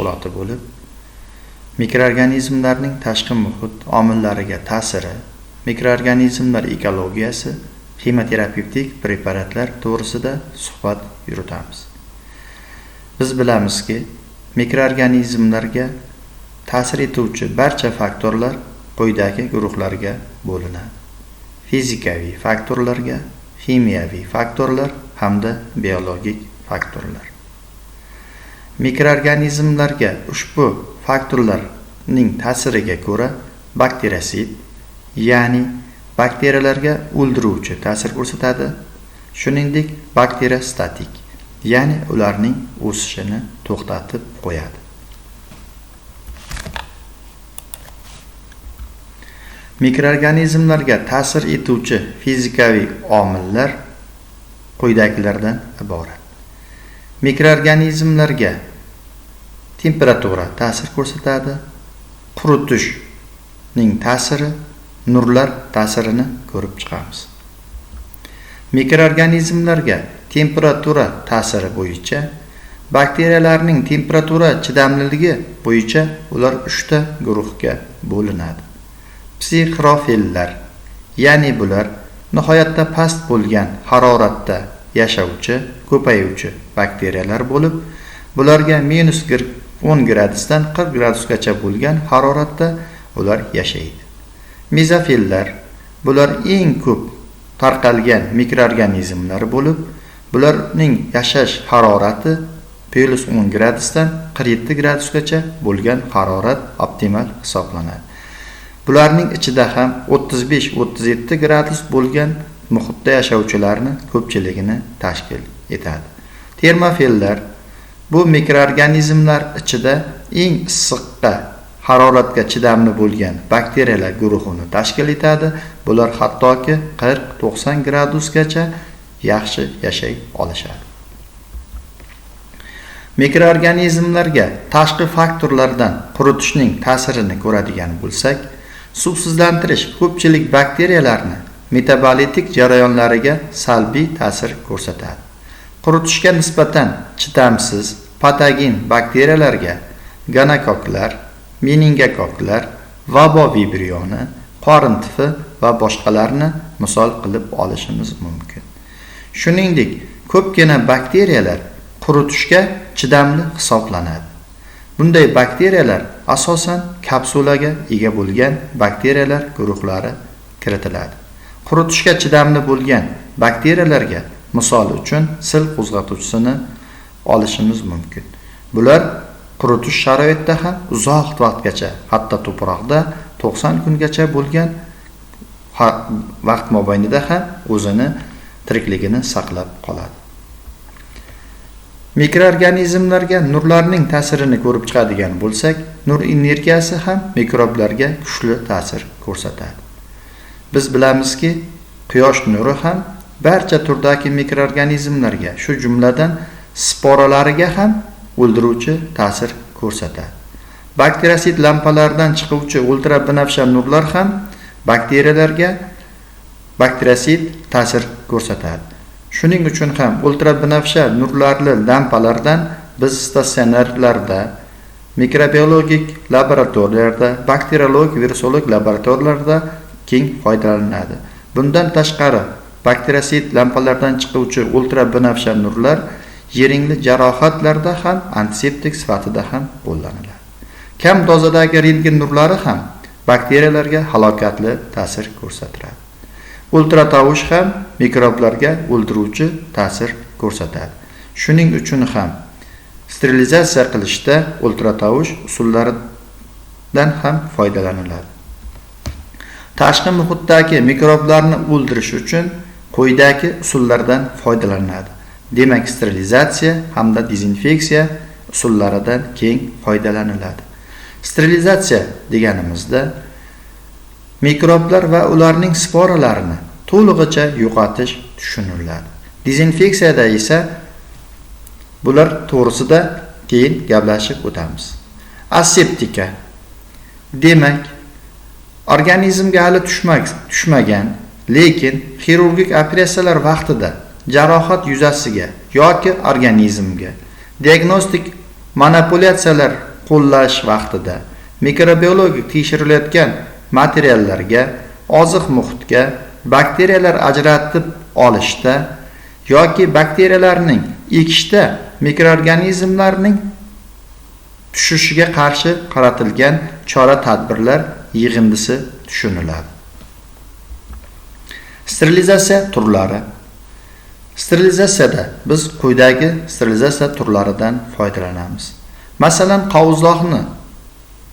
mashg'uloti bo'lib mikroorganizmlarning tashqi muhit omillariga ta'siri mikroorganizmlar ekologiyasi ximoterapevtik preparatlar to'g'risida suhbat yuritamiz. Biz bilamizki mikroorganizmlarga ta'sir etuvchi barcha faktorlar quyidagi guruhlarga bo'linadi. Fizikaviy faktorlarga ximiyaviy faktorlar hamda biologik faktorlar. Mikroorganizmlarga ushbu faktorlarning ta'siriga ko'ra bakteriyasid ya'ni bakteriyalarga o'ldiruvchi ta'sir ko'rsatadi. Shuningdek bakteriyastatik ya'ni ularning o'sishini to'xtatib qo'yadi. Mikroorganizmlarga ta'sir etuvchi fizikaviy omillar quyidagilardan iborat. Mikroorganizmlarga temperatura ta'sir ko'rsatadi. Quritishning ta'siri nurlar ta'sirini ko'rib chiqamiz. Mikroorganizmlarga temperatura ta'siri bo'yicha bakteriyalarning temperatura chidamliligi bo'yicha ular uchta guruhga bo'linadi. Psixrofillar ya'ni bular nihoyatda past bo'lgan haroratda yashovchi ko'payuvchi bakteriyalar bo'lib bularga minus o'n gradusdan qirq gradusgacha bo'lgan haroratda ular yashaydi. Mezofillar bular eng ko'p tarqalgan mikroorganizmlar bo'lib bularning yashash harorati plus o'n gradusdan qirq yetti gradusgacha bo'lgan harorat optimal hisoblanadi. Bularning ichida ham o'ttiz besh o'ttiz yetti gradus bo'lgan muhitda yashovchilarni ko'pchiligini tashkil etadi. Termofillar bu mikroorganizmlar ichida eng issiqqa haroratga chidamli bo'lgan bakteriyalar guruhini tashkil etadi. Bular hattoki 40-90 gradusgacha yaxshi yashay olishadi. Mikroorganizmlarga tashqi faktorlardan quritishning ta'sirini ko'radigan bo'lsak suvsizlantirish ko'pchilik bakteriyalarni metabolitik jarayonlariga salbiy ta'sir ko'rsatadi. Quritishga nisbatan chidamsiz patogen bakteriyalarga gonokoklar meningokoklar vabo vibrioni qorin tifi va boshqalarni misol qilib olishimiz mumkin. Shuningdek ko'pgina bakteriyalar quritishga chidamli hisoblanadi. Bunday bakteriyalar asosan kapsulaga ega bo'lgan bakteriyalar guruhlari kiritiladi. Quritishga chidamli bo'lgan bakteriyalarga misol uchun sil qo'zg'atuvchisini olishimiz mumkin. Bular quritish sharoitida ham uzoq vaqtgacha hatto tuproqda to'qson kungacha bo'lgan vaqt mobaynida ham o'zini tirikligini saqlab qoladi. Mikroorganizmlarga nurlarning ta'sirini ko'rib chiqadigan bo'lsak nur energiyasi ham mikroblarga kuchli ta'sir ko'rsatadi. Biz bilamizki quyosh nuri ham barcha turdagi mikroorganizmlarga shu jumladan sporalariga ham o'ldiruvchi ta'sir ko'rsatadi. Bakteriyasid lampalardan chiquvchi ultrabinafsha nurlar ham bakteriyalarga bakteriyasid ta'sir ko'rsatadi. Shuning uchun ham ultrabinafsha nurlarli lampalardan biz statsionarlarda mikrobiologik laboratoriyalarda bakteriolog virusolog laboratoriyalarda keng foydalaniladi. Bundan tashqari bakteriyasid lampalardan chiquvchi ultrabinafsha nurlar yeringli jarohatlarda ham antiseptik sifatida ham qo'llaniladi. Kam dozadagi rentgen nurlari ham bakteriyalarga halokatli ta'sir ko'rsatiladi. Ultratovush ham mikroblarga o'ldiruvchi ta'sir ko'rsatadi. Shuning uchun ham sterilizatsiya qilishda ultratovush usullaridan ham foydalaniladi. Tashqi muhitdagi mikroblarni o'ldirish uchun quyidagi usullardan foydalaniladi. Demak sterilizatsiya hamda dezinfeksiya usullaridan keng foydalaniladi. Sterilizatsiya deganimizda mikroblar va ularning sporalarini to'lig'icha yo'qotish tushuniladi. Dezinfeksiyada esa bular to'g'risida keyin gaplashib o'tamiz. Aseptika. Demak organizmga hali tushmagan lekin xirurgik operatsiyalar vaqtida jarohat yuzasiga yoki organizmga. Diagnostik manipulyatsiyalar qo'llash vaqtida mikrobiologik tekshirilayotgan materiallarga oziq muhitga bakteriyalar ajratib olishda yoki bakteriyalarning ekishda mikroorganizmlarning tushishiga qarshi qaratilgan chora tadbirlar yig'indisi tushuniladi. Sterilizatsiya turlari sterilizatsiyada biz quyidagi sterilizatsiya turlaridan foydalanamiz. Masalan qovuzloqni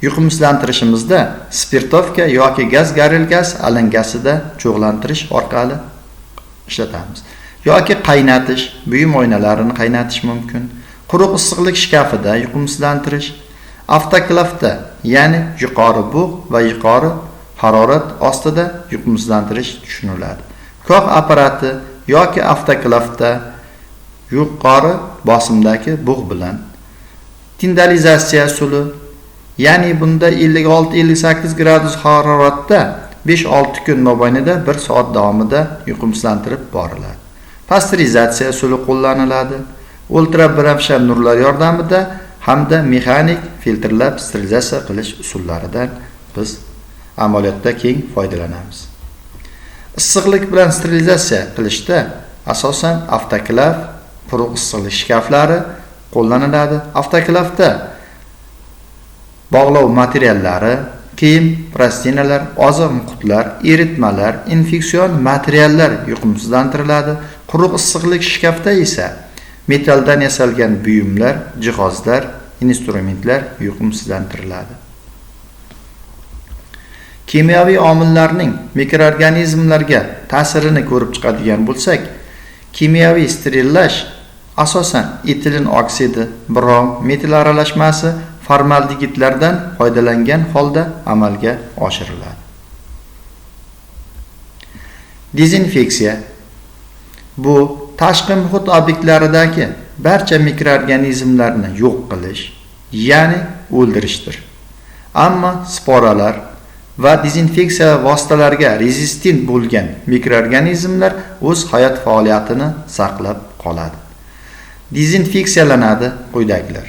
yuqumsizlantirishimizda spirtovka yoki gaz garilgaz alangasida cho'g'lantirish orqali ishlatamiz. Yoki qaynatish buyum oynalarini qaynatish mumkin. Quruq issiqlik shkafida yuqumsizlantirish. Avtoklavda ya'ni yuqori bug' va yuqori harorat ostida yuqumsizlantirish tushuniladi. Ko'q apparati yoki avtoklavda yuqori bosimdagi bug' bilan. Tindalizatsiya usuli ya'ni bunda 56-58 gradus haroratda 5-6 kun mobaynida 1 soat davomida yuqumsizlantirib boriladi. Pasterizatsiya usuli qo'llaniladi. Ultrabinafsha nurlar yordamida hamda mexanik filtrlab sterilizatsiya qilish usullaridan biz amaliyotda keng foydalanamiz. Issiqlik bilan sterilizatsiya qilishda asosan avtoklav quruq issiqlik shkaflari qo'llaniladi. Avtoklavda bog'lov materiallari kiyim plastinalar oziq muhitlar eritmalar infeksion materiallar yuqumsizlantiriladi. Quruq issiqlik shkafda esa metalldan yasalgan buyumlar jihozlar instrumentlar yuqumsizlantiriladi. Kimyoviy omillarning mikroorganizmlarga ta'sirini ko'rib chiqadigan bo'lsak kimyoviy sterillash asosan etilin oksidi brom metil aralashmasi formaldegidlardan foydalangan holda amalga oshiriladi. Dezinfeksiya. Bu tashqi muhit obyektlaridagi barcha mikroorganizmlarni yo'q qilish ya'ni o'ldirishdir. Ammo sporalar va dezinfeksiya vositalariga rezistent bo'lgan mikroorganizmlar o'z hayot faoliyatini saqlab qoladi. Dezinfeksiyalanadi quyidagilar.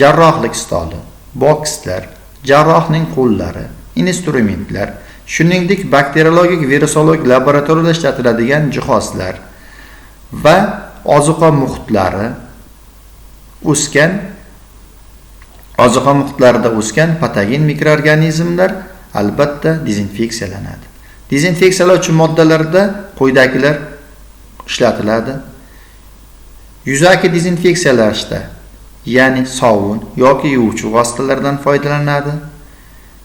Jarrohlik stoli bokslar jarrohning qo'llari instrumentlar shuningdek bakteriologik virusologik laboratoriyada ishlatiladigan jihozlar va ozuqa muhitlari o'sgan ozuqa muhitlarida o'sgan patogen mikroorganizmlar albatta dezinfeksiyalanadi. Dezinfeksiyalovchi moddalarda quyidagilar ishlatiladi. Yuzaki dezinfeksiyalashda ya'ni sovun yoki yuvuvchi vositalardan foydalanadi.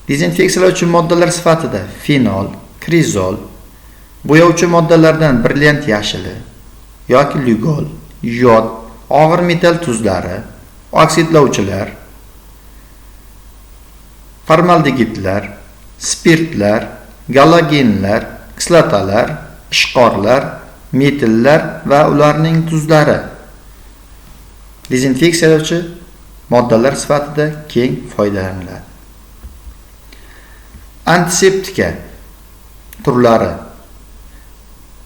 Dezinfeksiyalovchi moddalar sifatida fenol krizol bo'yovchi moddalardan brilliant yashili yoki lyugol yod og'ir metall tuzlari oksidlovchilar formaldegidlar spirtlar galogenlar kislotalar ishqorlar metillar va ularning tuzlari. Dezinfeksiyalovchi moddalar sifatida keng foydalaniladi. Antiseptika turlari.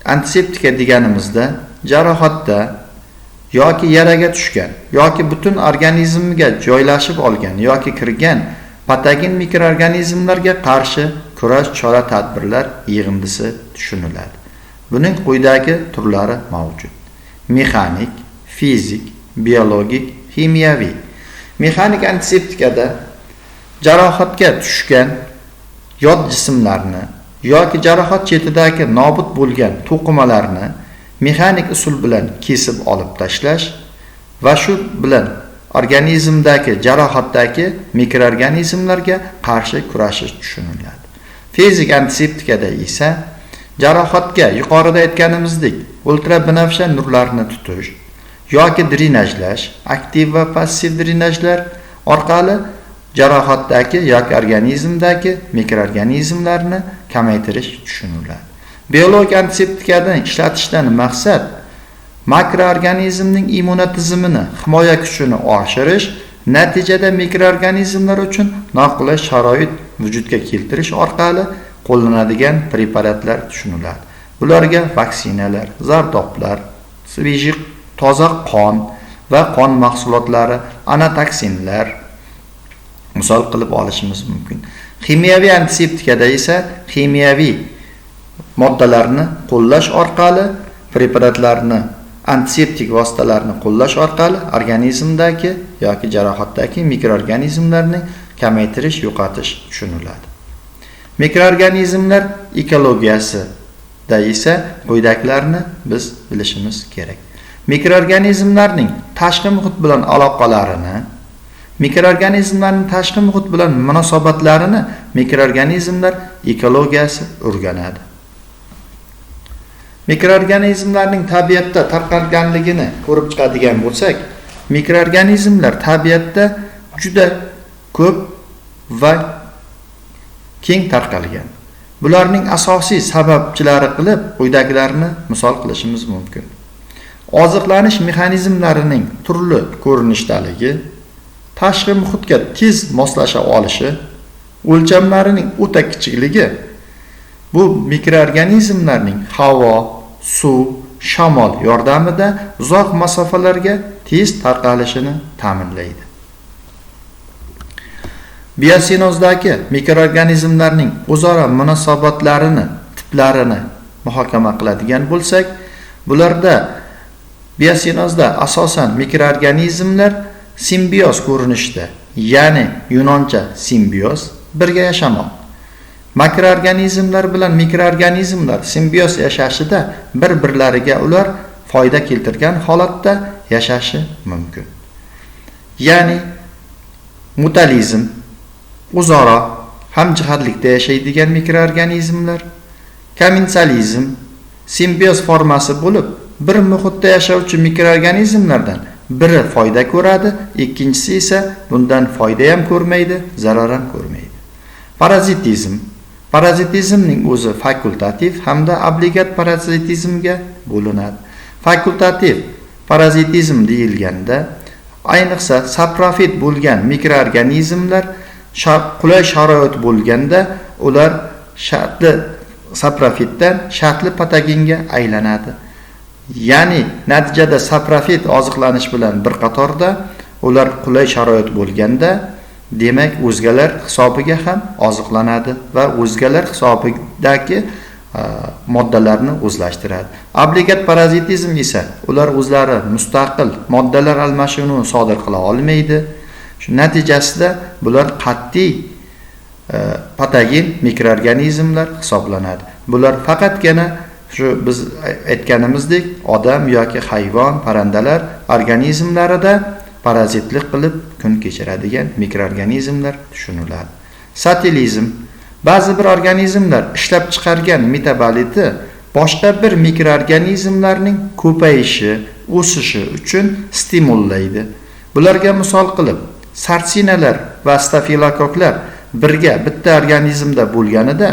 Antiseptika deganimizda jarohatda yoki yaraga tushgan yoki butun organizmga joylashib olgan yoki kirgan patogen mikroorganizmlarga qarshi kurash chora tadbirlar yig'indisi tushuniladi. Buning quyidagi turlari mavjud. Mexanik fizik biologik kimyoviy mexanik antiseptikada jarohatga tushgan yod jismlarni yoki jarohat chetidagi nobud bo'lgan to'qimalarni mexanik usul bilan kesib olib tashlash va shu bilan organizmdagi jarohatdagi mikroorganizmlarga qarshi kurashish tushuniladi. Fizik antiseptikada esa jarohatga yuqorida aytganimizdek ultra binafsha nurlarni tutish yoki drenajlash aktiv va passiv drenajlar orqali jarohatdagi yoki organizmdagi mikroorganizmlarni kamaytirish tushuniladi. Biologik antiseptikadan ishlatishdan maqsad makroorganizmning immunotizimini himoya kuchini oshirish natijada mikroorganizmlar uchun noqulay sharoit vujudga keltirish orqali qo'llanadigan preparatlar tushuniladi. Bularga vaksinalar zardoblar svejiq toza qon va qon mahsulotlari anatoksinlar misol qilib olishimiz mumkin. Ximiyaviy antiseptikada esa ximiyaviy moddalarni qo'llash orqali preparatlarni antiseptik vositalarni qo'llash orqali organizmdagi yoki jarohatdagi mikroorganizmlarni kamaytirish yo'qotish tushuniladi. Mikroorganizmlar ekologiyasida esa quyidagilarni biz bilishimiz kerak. Mikroorganizmlarning tashqi muhit bilan aloqalarini mikroorganizmlarning tashqi muhit bilan munosabatlarini mikroorganizmlar ekologiyasi o'rganadi. Mikroorganizmlarning tabiatda tarqalganligini ko'rib chiqadigan bo'lsak mikroorganizmlar tabiatda juda ko'p va keng tarqalgan. Bularning asosiy sababchilari qilib quyidagilarni misol qilishimiz mumkin. Oziqlanish mexanizmlarining turli ko'rinishdaligi tashqi muhitga tez moslasha olishi o'lchamlarining o'ta kichikligi bu mikroorganizmlarning havo suv shamol yordamida uzoq masofalarga tez tarqalishini ta'minlaydi. Biosinozdagi mikroorganizmlarning o'zaro munosabatlarini tiplarini muhokama qiladigan bo'lsak bularda biosinozda asosan mikroorganizmlar simbioz ko'rinishida, ya'ni yunoncha simbioz birga yashamoq makroorganizmlar bilan mikroorganizmlar simbioz yashashida bir birlariga ular foyda keltirgan holatda yashashi mumkin. Ya'ni mutalizm o'zaro hamjihatlikda yashaydigan mikroorganizmlar komensalizm simbioz formasi bo'lib bir muhitda yashovchi mikroorganizmlardan biri foyda ko'radi ikkinchisi esa bundan foyda ham ko'rmaydi zarar ham ko'rmaydi. Parazitizm parazitizmning o'zi fakultativ hamda obligat parazitizmga bo'linadi. Fakultativ parazitizm deyilganda ayniqsa saprofit bo'lgan mikroorganizmlar qulay sharoit bo'lganda ular shartli saprofitdan shartli patogenga aylanadi. Ya'ni natijada saprofit oziqlanish bilan bir qatorda ular qulay sharoit bo'lganda demak o'zgalar hisobiga ham oziqlanadi va o'zgalar hisobidagi e, moddalarni o'zlashtiradi. Obligat parazitizm esa ular o'zlari mustaqil moddalar almashinuvini sodir qila olmaydi. Shu natijasida bular qat'iy e, patogen mikroorganizmlar hisoblanadi. Bular faqatgina shu biz e, aytganimizdek odam yoki hayvon parrandalar organizmlarida parazitlik qilib kun kechiradigan mikroorganizmlar tushuniladi. Satilizm ba'zi bir organizmlar ishlab chiqargan metaboliti boshqa bir mikroorganizmlarning ko'payishi o'sishi uchun stimullaydi. Bularga misol qilib sarsinalar va stafilokoklar birga bitta organizmda bo'lganida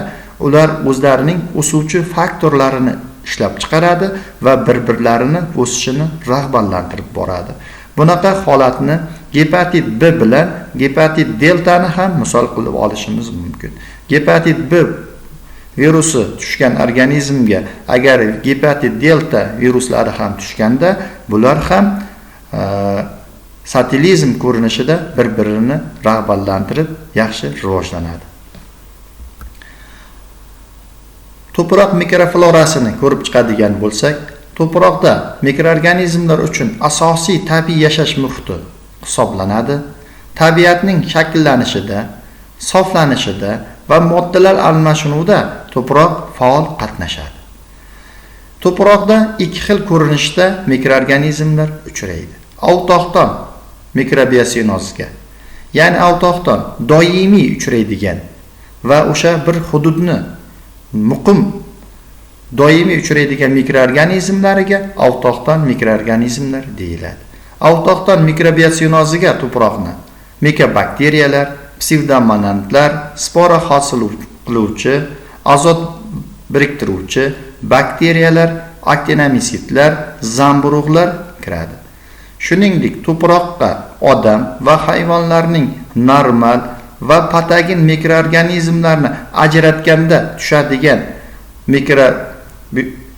ular o'zlarining o'suvchi faktorlarini ishlab chiqaradi va bir birlarini o'sishini rag'batlantirib boradi. Bunaqa holatni gepatit b bilan gepatit deltani ham misol qilib olishimiz mumkin. Gepatit b virusi tushgan organizmga agar gepatit delta viruslari ham tushganda bular ham e, satilizm ko'rinishida bir birini rag'batlantirib yaxshi rivojlanadi. To'proq mikroflorasini ko'rib chiqadigan bo'lsak to'proqda mikroorganizmlar uchun asosiy tabiiy yashash muhiti hisoblanadi. Tabiatning shakllanishida soflanishida va moddalar almashinuvida to'proq faol qatnashadi. To'proqda ikki xil ko'rinishda mikroorganizmlar uchraydi. Avtoxton mikrobiosinozga ya'ni avtoxton doimiy uchraydigan va o'sha bir hududni muqim doimiy uchraydigan mikroorganizmlariga avtoxton mikroorganizmlar deyiladi. Avtoxton mikrobiotsinoziga tuproqni mikobakteriyalar psevdomonantlar spora hosil qiluvchi azot biriktiruvchi bakteriyalar aktinamisitlar zamburug'lar kiradi. Shuningdek tuproqqa odam va hayvonlarning normal va patogen mikroorganizmlarni ajratganda tushadigan mikro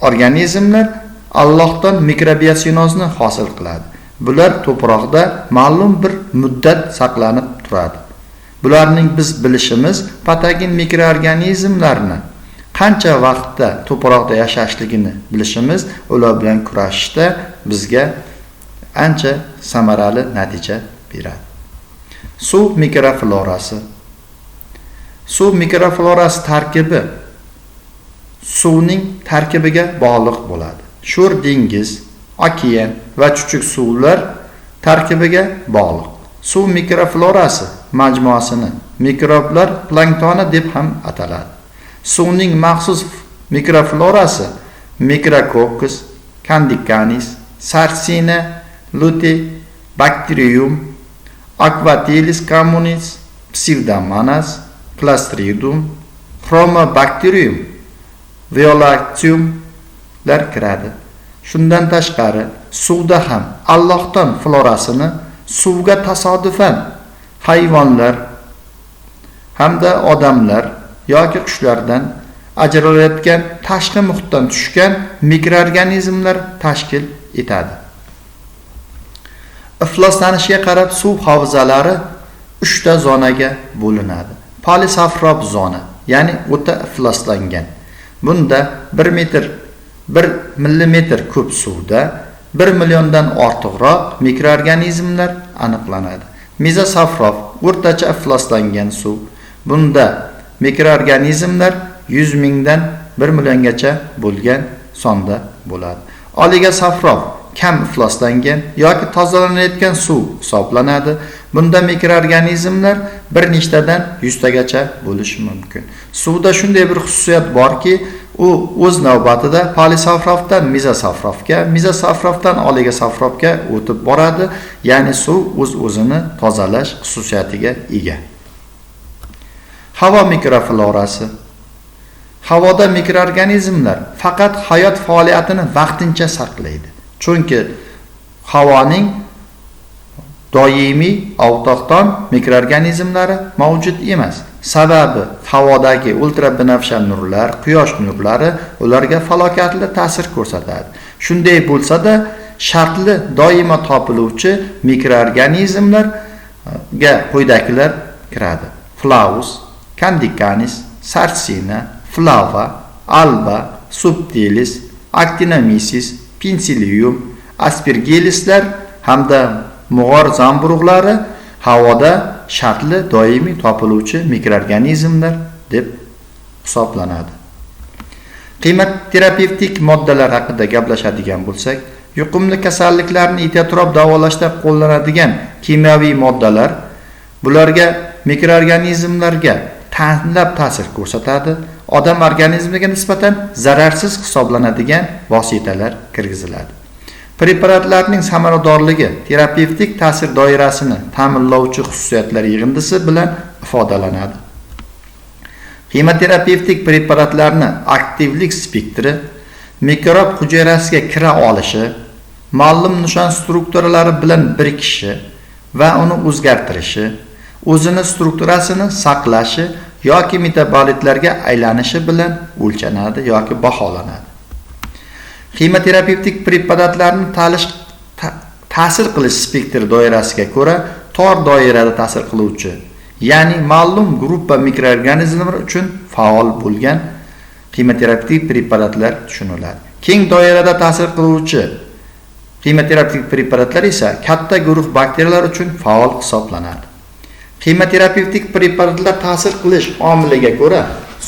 organizmlar allohdan mikrobiosinozni hosil qiladi. Bular to'proqda ma'lum bir muddat saqlanib turadi. Bularning biz bilishimiz patogen mikroorganizmlarni qancha vaqtda to'proqda yashashligini bilishimiz ular bilan kurashishda bizga ancha samarali natija beradi. Suv mikroflorasi. Suv mikroflorasi tarkibi suvning tarkibiga bog'liq bo'ladi. Sho'r dengiz okean va chuchuk suvlar tarkibiga bog'liq. Suv mikroflorasi majmuasini mikroblar planktoni deb ham ataladi. Suvning maxsus mikroflorasi mikrokokkus kandikanis sarsina lute bakterium aquatilis communis pseudomonas plastridum Chromobacterium, Violactiumlar kiradi. Shundan tashqari suvda ham Allohdan florasini suvga tasodifan hayvonlar hamda odamlar yoki qushlardan ajralayotgan tashqi muhitdan tushgan mikroorganizmlar tashkil etadi. Ifloslanishiga qarab suv havzalari 3 ta zonaga bo'linadi. polisafrob zona ya'ni o'ta ifloslangan bunda 1 metr 1 millimetr kub suvda 1 milliondan ortiqroq mikroorganizmlar aniqlanadi. Mezosafrob o'rtacha ifloslangan suv. Bunda mikroorganizmlar 100 mingdan 1 milliongacha bo'lgan sonda bo'ladi. Oligosafrob kam ifloslangan yoki tozalanayotgan suv hisoblanadi. Bunda mikroorganizmlar bir nechtadan yuztagacha bo'lishi mumkin. Suvda shunday bir xususiyat borki u o'z navbatida polisafrofdan mizosafrofga mizosafrofdan oligosafrofga o'tib boradi. Ya'ni suv o'z o'zini tozalash xususiyatiga ega. Havo mikroflorasi. Havoda mikroorganizmlar faqat hayot faoliyatini vaqtincha saqlaydi chunki havoning doimiy avtoxton mikroorganizmlari mavjud emas. Sababi havodagi ultrabinafsha nurlar quyosh nurlari ularga falokatli ta'sir ko'rsatadi. Shunday bo'lsa-da shartli doimo topiluvchi mikroorganizmlarga quyidagilar kiradi. Flavus kandikanis sarsina flava alba subtilis actinomyces pensilium aspergillislar hamda mug'or zamburug'lari havoda shartli doimiy topiluvchi mikroorganizmlar deb hisoblanadi. Qiymat terapevtik moddalar haqida gaplashadigan bo'lsak yuqumli kasalliklarni etirob davolashda qo'llanadigan kimyoviy moddalar bularga mikroorganizmlarga tanlab ta'sir ko'rsatadi. Odam organizmiga nisbatan zararsiz hisoblanadigan vositalar kirgiziladi. Preparatlarning samaradorligi terapevtik ta'sir doirasini ta'minlovchi xususiyatlar yig'indisi bilan ifodalanadi. Xemoterapevtik preparatlarni aktivlik spektri mikrob hujayrasiga kira olishi ma'lum nishon strukturalari bilan birikishi va uni o'zgartirishi o'zini strukturasini saqlashi yoki metabolitlarga aylanishi bilan o'lchanadi yoki baholanadi. Ximoterapevtik preparatlarni talish ta'sir qilish spektri doirasiga ko'ra tor doirada ta'sir qiluvchi ya'ni ma'lum gruppa mikroorganizmlar uchun faol bo'lgan ximoterapevtik preparatlar tushuniladi. Keng doirada ta'sir qiluvchi ximoterapevtik preparatlar esa katta guruh bakteriyalar uchun faol hisoblanadi. Ximoterapevtik preparatlar ta'sir qilish omiliga ko'ra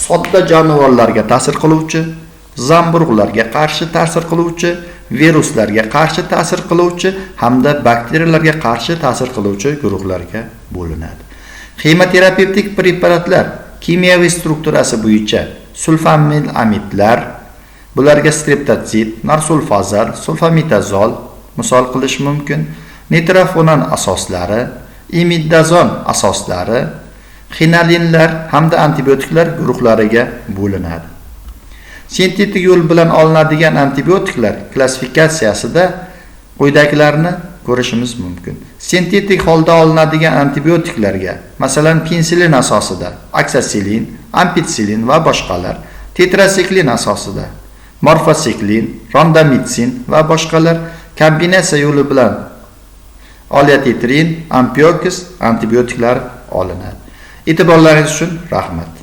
sodda jonivorlarga ta'sir qiluvchi zamburug'larga qarshi ta'sir qiluvchi viruslarga qarshi ta'sir qiluvchi hamda bakteriyalarga qarshi ta'sir qiluvchi guruhlarga bo'linadi. Xemoterapevtik preparatlar kimyoviy strukturasi bo'yicha sulfamil amidlar bularga streptotsid narsulfazal sulfamitazol misol qilish mumkin nitrofonan asoslari imidazon asoslari xinalinlar hamda antibiotiklar guruhlariga bo'linadi. Sintetik yo'l bilan olinadigan antibiotiklar klassifikatsiyasida quyidagilarni ko'rishimiz mumkin. Sintetik holda olinadigan antibiotiklarga masalan pensilin asosida aksasilin ampitsilin va boshqalar tetrasiklin asosida morfosiklin rondamitsin va boshqalar kombinatsiya yo'li bilan oliatetrin ampiokis antibiotiklar olinadi. E'tiborlaringiz uchun rahmat.